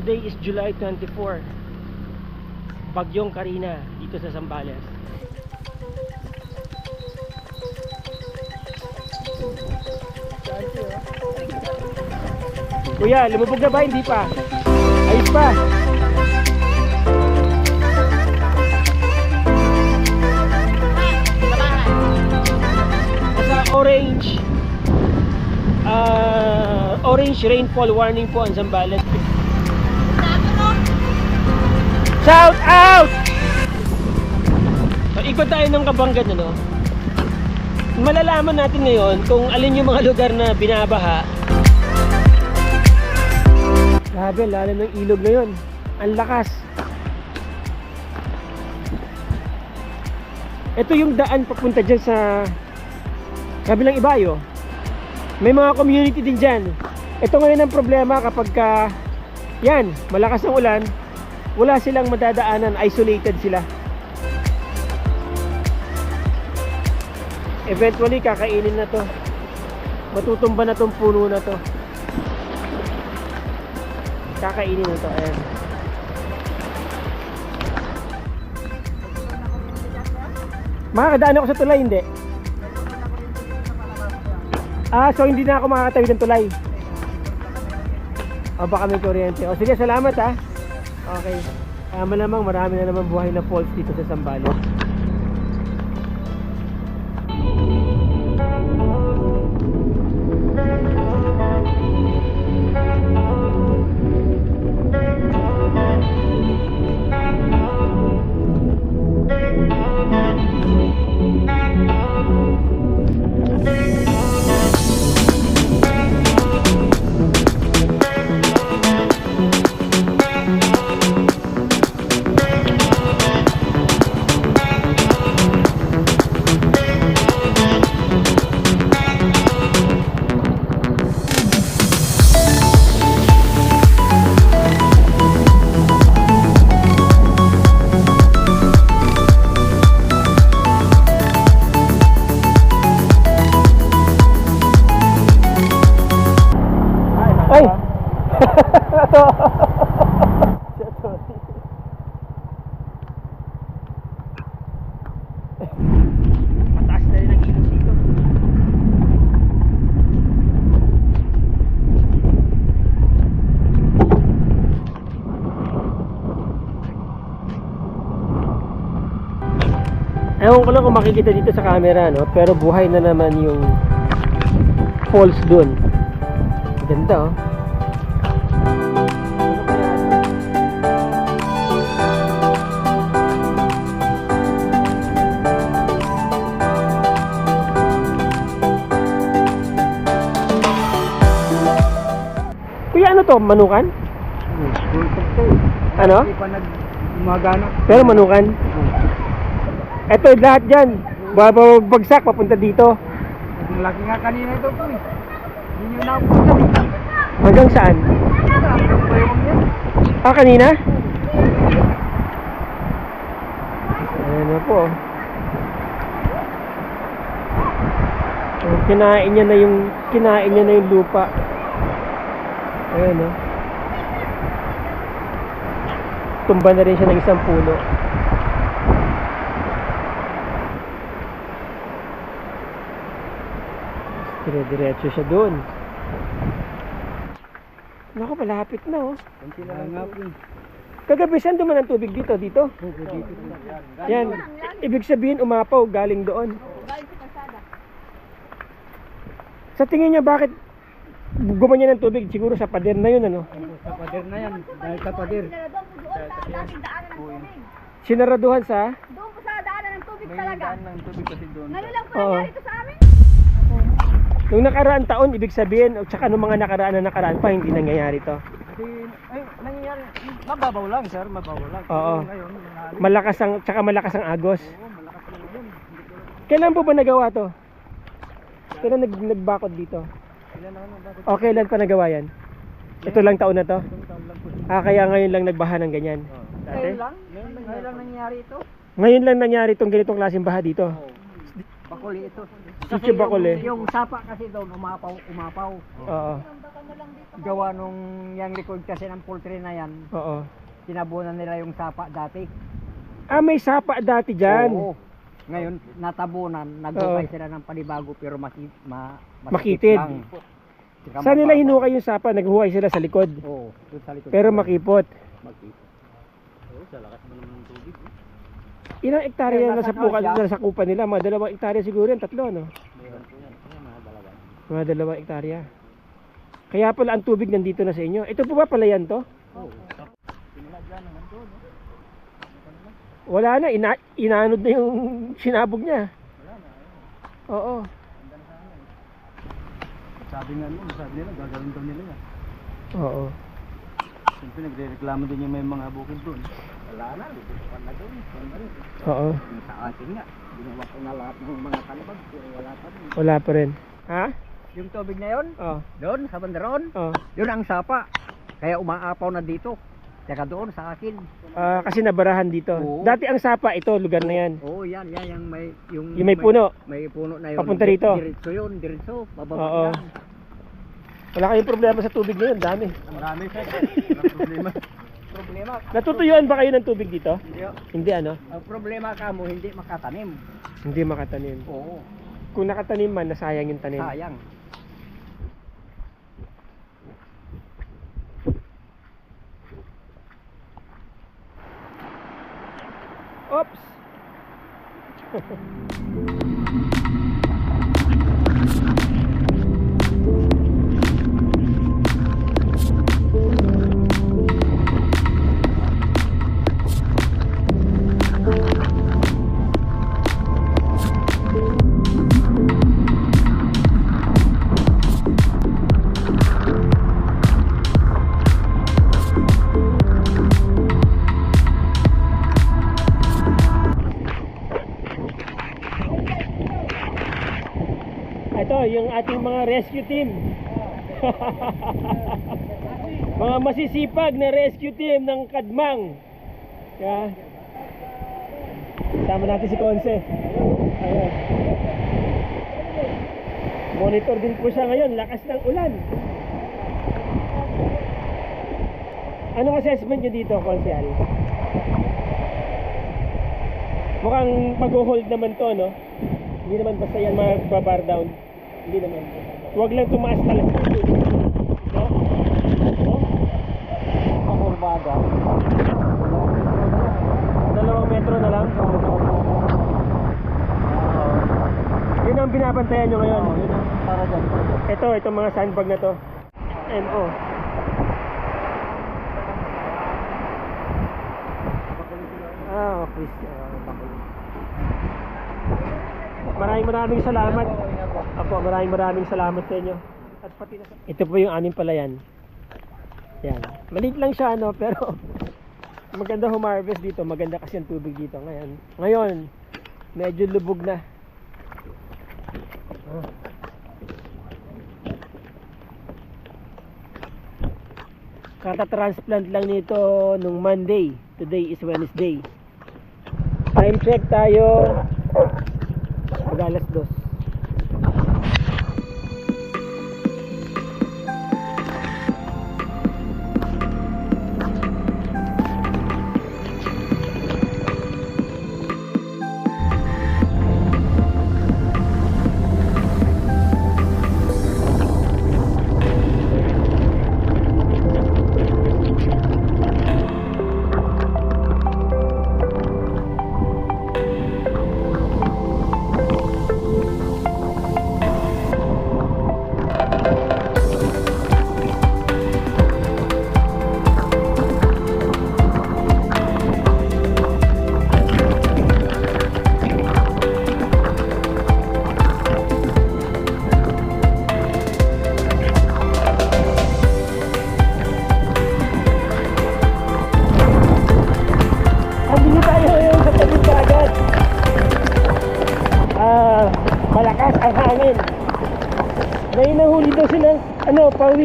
Today is July 24. Bagyong Karina dito sa Zambales. Kuya, lumubog na ba? Hindi pa. Ayos pa. Nasa orange ah orange rainfall warning po ang Zambales. Shout out! So, ikot tayo ng Kabanggan, ano? Malalaman natin ngayon kung alin yung mga lugar na binabaha. Grabe, lalo ng ilog na yun. Ang lakas. Ito yung daan papunta dyan sa kabilang ibayo. May mga community din dyan. Ito ngayon ang problema kapag ka, yan, malakas ang ulan, wala silang madadaanan, isolated sila. Eventually, kakainin na to. Matutumba na tong puno na to. Kakainin na to. Ayan. Makakadaan ako sa tulay, hindi. Ah, so hindi na ako makakatawid ng tulay. O baka may kuryente. O sige, salamat ha. Okay. Ah, malamang marami na naman buhay na falls dito sa Sambales. Ewan ko lang kung makikita dito sa camera, no? Pero buhay na naman yung falls dun. Ganda, oh. Kuya, ano to? Manukan? Ano? Pero manukan? Ito, lahat dyan. Babagsak, papunta dito. Ang laki nga kanina ito po eh. Hindi nyo napunta. Hanggang saan? Ah, kanina? Ayan na po. Oh, kinain niya na yung kinain niya na yung lupa. Ayan oh. Tumba na rin siya ng isang puno. Dire-diretso siya doon. Naku, malapit na oh. Kunti na lang po. Kagabi saan duman ang tubig dito? Dito? Opo, dito. Yan. Ibig sabihin umapaw galing doon. Sa tingin niya bakit gumanyan ng tubig? Siguro sa pader na yun ano? Sa pader na yan. Dahil sa pader. Sinaraduhan sa Doon po sa daanan ng tubig talaga. ng tubig kasi doon. Ngayon lang po nangyari ito sa. Nung nakaraan taon, ibig sabihin, o tsaka nung mga nakaraan na nakaraan pa, hindi nangyayari to. Kasi, ay, nangyayari. Mababaw lang sir, mababaw lang. Oo. Pero Ngayon, malalim. Malakas ang, tsaka malakas ang agos. Oo, malakas na yun. Kailan po ba nagawa to? Kailan nag, nagbakod dito? Ilan na ano, bakit O kailan pa nagawa yan? Ito lang taon na to? itong taon lang po. Ah, kaya ngayon lang nagbaha ng ganyan. Dati? Ngayon lang? Ngayon lang, ngayon lang nangyari ito. Ngayon lang nangyari itong ganitong klaseng baha dito. Bakuli ito. Sitio Bakuli. Yung, yung sapa kasi doon, umapaw, umapaw. Oo. gawa nung yung record kasi ng poultry na yan, Oo. tinabunan nila yung sapa dati. Ah, may sapa dati dyan. Oo. Ngayon, natabunan, nagukay sila ng panibago pero maki, ma, Makitid. lang. Tsaka Saan nila mababa. hinukay yung sapa? Naghuhay sila sa likod. Oo, doon sa likod. Pero makipot. Makipot. Oo, sa lakas mo naman. Ilang ektarya na sa pukan na sa kupa nila? Mga dalawang ektarya siguro yan, tatlo no? Meron po yan. Ayan, mga dalawa. Mga dalawang ektarya. Kaya pala ang tubig nandito na sa inyo. Ito po ba palayan to? Oo. Wala na, ina inanod na yung sinabog niya. Wala na. Oo. Sabi nga nun, sabi nila, gagawin daw nila yan. Oo. Siyempre nagre-reklamo din yung may mga bukid doon. Wala na, lubukan na doon. Na. Oo. Sa akin nga, ginawa ko na lahat ng mga kalabag, pero wala pa rin. Wala pa rin. Ha? Yung tubig na yun, Oo. doon sa banderon, Oo. yun ang sapa. Kaya umaapaw na dito. Tsaka doon sa akin. Ah, kasi nabarahan dito. Oo. Dati ang sapa ito, lugar na yan. Oo, yan, yan, yung may, yung, Yung may puno. May puno na yun. Papunta rito. Diretso yun, diretso. Bababa Oo. yan. Wala kayong problema sa tubig ngayon, dami. Marami sa Walang problema. problema. Natutuyuan ba kayo ng tubig dito? Hindi, Hindi ano? ang problema ka mo, hindi makatanim. Hindi makatanim. Oo, Kung nakatanim man, nasayang yung tanim. sayang. Oops! Ito, yung ating mga rescue team. mga masisipag na rescue team ng Kadmang. Kaya, Kasama natin si Konse. Ayan. Monitor din po siya ngayon, lakas ng ulan. Anong assessment niyo dito, Konsyal? Mukhang mag-hold naman to, no? Hindi naman basta yan mag-bar down. Hindi naman. Huwag lang tumaas talaga. No? No? Pakurbada. Dalawang metro na lang. Yun ang binabantayan nyo ngayon. Oo, yun ang para dyan. Ito, itong mga sandbag na to. MO. Ah, okay. Ah, bakulo. Maraming maraming salamat. Apo, maraming maraming salamat sa inyo. At pati na Ito po yung aning palayan. Yan. Maliit lang siya ano, pero maganda humarvest dito. Maganda kasi ang tubig dito ngayon. Ngayon, medyo lubog na. Ah. Kata-transplant lang nito nung Monday. Today is Wednesday. Time check tayo. Mag alas dos.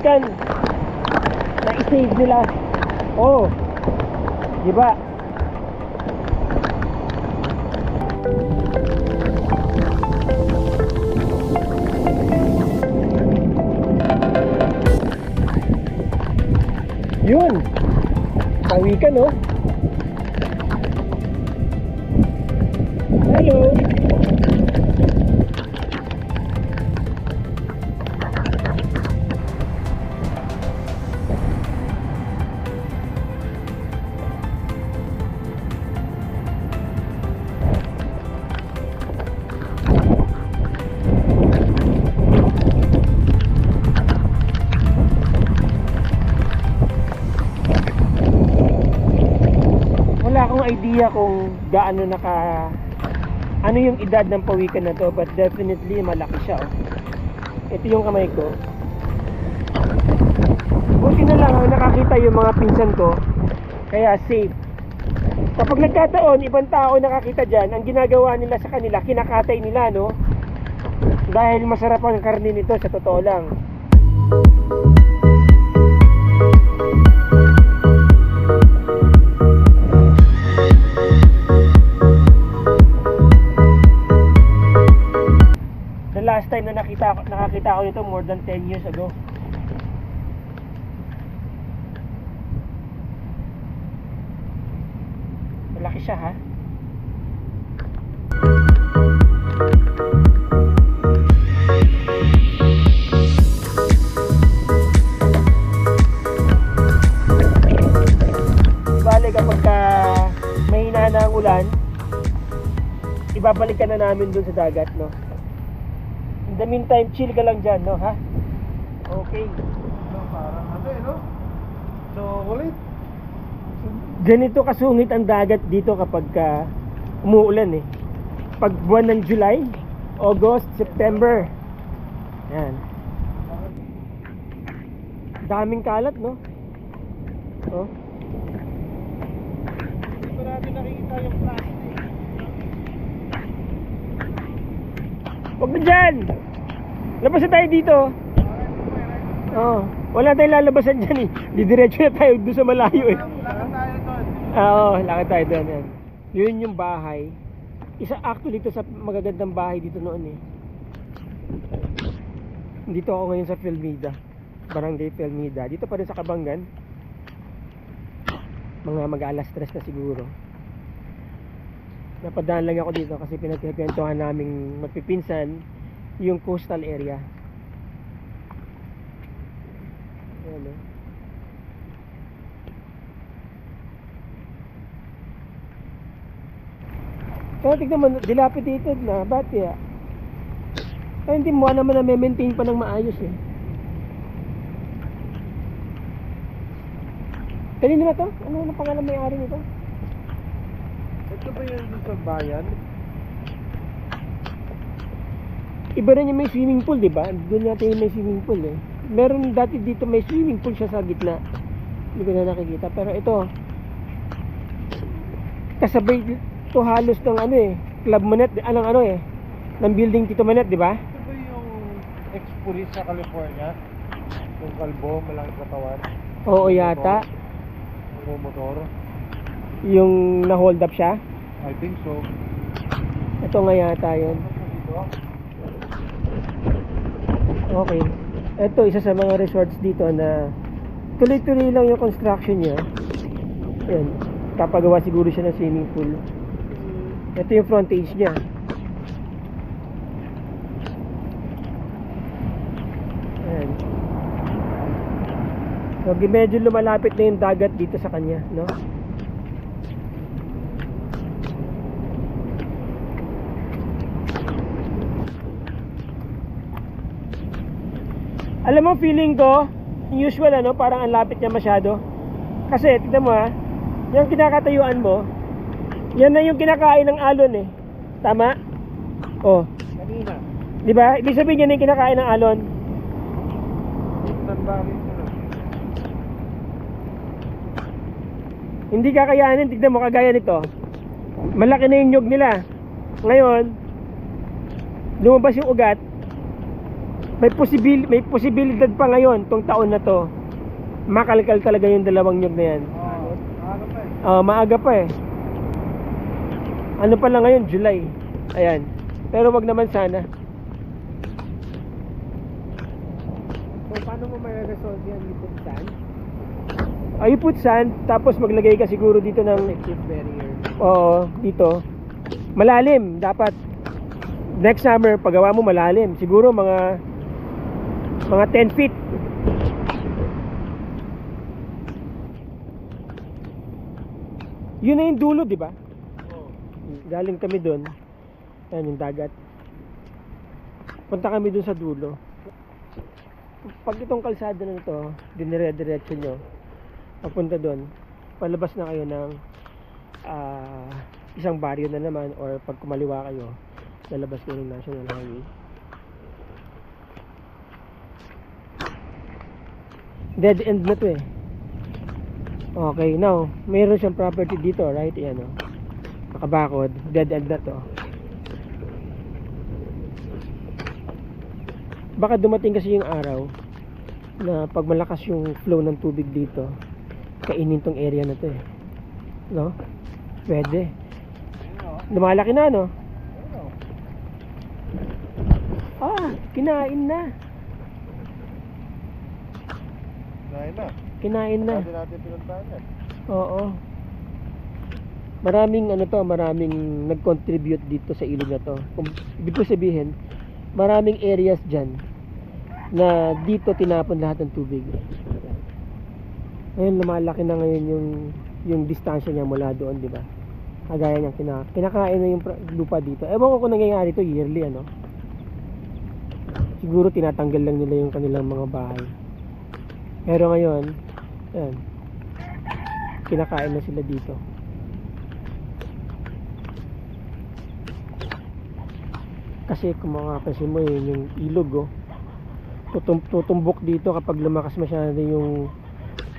kaibigan. Na i-save nila. Oh di ba? Yun. Tawi ka no oh. hello. Idea kung gaano naka ano yung edad ng pawikan na to but definitely malaki siya oh. ito yung kamay ko. Buti na lang ang nakakita yung mga pinsan ko. Kaya safe. Kapag nagkataon ibang tao nakakita dyan ang ginagawa nila sa kanila kinakatay nila no? Dahil masarap ang karne nito sa totoo lang. The last time na nakita ko- nakakita ko nito more than 10 years ago. Malaki siya ha. Bale kapag ka mahina ibabalik ka na namin dun sa dagat, no? The meantime, chill ka lang dyan, no, ha? Okay. No, parang ano eh, no? So, ulit. Ganito kasungit ang dagat dito kapag ka umuulan, eh. Pag buwan ng July, August, September. Yan. Daming kalat, no? Oh. Natin nakikita yung plastic. Huwag mo dyan! Labas tayo dito. Oo. Wala tayong lalabasan dyan eh. Didiretso na tayo doon sa malayo eh. Lakad tayo doon. Oo, lakad tayo doon. Yan. Yun yung bahay. Isa actually ito sa magagandang bahay dito noon eh. Dito ako ngayon sa Filmida. Barangay Filmida. Dito pa rin sa Kabangan. Mga mag-alas stress na siguro. Napadaan lang ako dito kasi pinagkikwentuhan naming magpipinsan yung coastal area. Ayan eh. Pero tignan mo, dilapidated na. Ba't kaya? Ay, hindi mo naman na maintain pa ng maayos eh. Kanino na to? Ano na pangalan may-ari nito? Ito ba yun dun sa bayan? Iba rin yung may swimming pool, di ba? Doon natin yung may swimming pool eh. Meron dati dito may swimming pool siya sa gitna. Hindi ko na nakikita. Pero ito, kasabay to halos ng ano eh, Club Manet, anong ano eh, ng building Tito Manet, di ba? Ito ba yung ex-police sa California? Yung kalbo, malaking katawan, Oo yata. yung motor. Yung na-hold up siya. I think so. Ito nga yata yun. Dito? Okay. Ito, isa sa mga resorts dito na tuloy-tuloy lang yung construction niya. Yan. Kapagawa siguro siya ng swimming pool. Ito yung frontage niya. Ayan. So, medyo lumalapit na yung dagat dito sa kanya, no? Alam mo, feeling ko, usual ano, parang ang lapit niya masyado. Kasi, tignan mo ha, yung kinakatayuan mo, yan na yung kinakain ng alon eh. Tama? Oh, Kanina. di ba? Ibig sabihin yan yung kinakain ng alon. Hindi kakayanin, tignan mo, kagaya nito. Malaki na yung nyug nila. Ngayon, lumabas yung ugat, may posibil may posibilidad pa ngayon tong taon na to. Makalkal talaga yung dalawang nyug na yan. Ah, maaga pa eh. Ano pa lang ngayon, July. Ayan. Pero wag naman sana. So, paano mo may resolve yan with sand? Oh, you put sand, tapos maglagay ka siguro dito ng Protective barrier. Oo, dito. Malalim, dapat. Next summer, paggawa mo malalim. Siguro mga mga 10 feet. Yun na yung dulo, di ba? Galing kami doon. Yan yung dagat. Punta kami doon sa dulo. Pag itong kalsada na ito, dinire-diretso nyo, papunta doon, palabas na kayo ng ah, isang baryo na naman or pag kumaliwa kayo, lalabas kayo ng National Highway. Dead end na to eh. Okay, now, mayroon siyang property dito, right? Ayan o. Nakabakod. Dead end na to. Baka dumating kasi yung araw na pag malakas yung flow ng tubig dito, kainin tong area na to eh. No? Pwede. Lumalaki na, no? Ah, kinain na. Dahil na. Kinain na. Dati natin pinuntahan yan. Oo. Maraming ano to, maraming nag-contribute dito sa ilog na to. Kung ibig ko sabihin, maraming areas dyan na dito tinapon lahat ng tubig. Ngayon lumalaki na ngayon yung yung distansya niya mula doon, di ba? Kagaya niyang kina, kinakain na yung lupa dito. Ewan ko kung nangyayari to yearly, ano? Siguro tinatanggal lang nila yung kanilang mga bahay. Pero ngayon, yan, kinakain na sila dito. Kasi kung makapansin mo yun, yung ilog oh, tutum tutumbok dito kapag lumakas masyado yung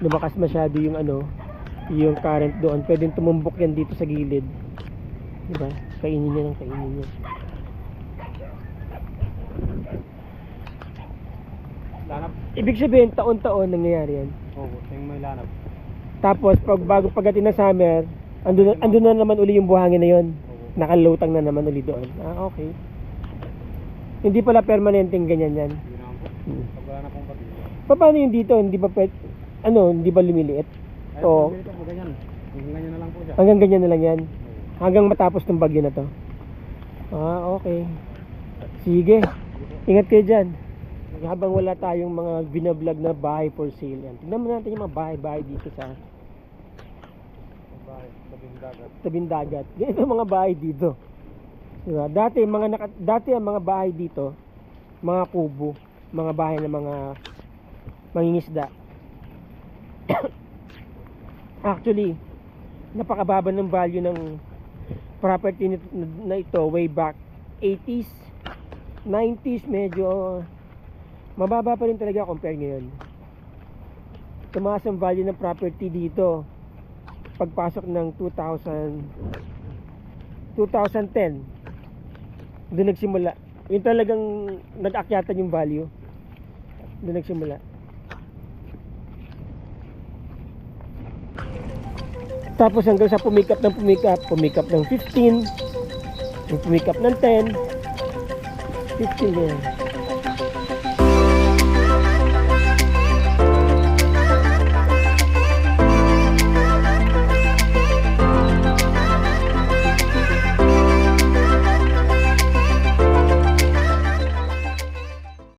lumakas masyado yung ano yung current doon. Pwedeng tumumbok yan dito sa gilid. Di ba kainin niya ng kainin niya Lanap. Ibig sabihin taon-taon nangyayari yan Oo, mo yung lanap. tapos pag bago pagdating ng summer andun, na- andun na naman uli yung buhangin na yon Oo. nakalutang na naman uli doon ah okay hindi pala permanenteng ganyan yan Yun naman po. Hmm. Pag wala na pong pabili. Pa- paano yung dito hindi ba pwede ano hindi ba lumiliit Ay, Oo. pag ganito po, ganyan. Hanggang ganyan na lang po siya. hanggang ganyan na lang yan Oo. hanggang matapos ng bagyo na to ah okay sige ingat kayo dyan habang wala tayong mga binablog na bahay for sale yan tingnan mo natin yung mga bahay-bahay dito sa Bahay, tabing dagat. tabing dagat ganito mga bahay dito diba? dati mga naka, dati ang mga bahay dito mga kubo mga bahay ng mga mangingisda actually napakababa ng value ng property na ito way back 80s 90s medyo mababa pa rin talaga compare ngayon. Tumaas ang value ng property dito. Pagpasok ng 2000 2010 doon nagsimula. Yun talagang nag-akyatan yung value. Doon nagsimula. Tapos hanggang sa pumikap ng pumikap pumikap ng 15 yung pumikap ng 10 15 ganyan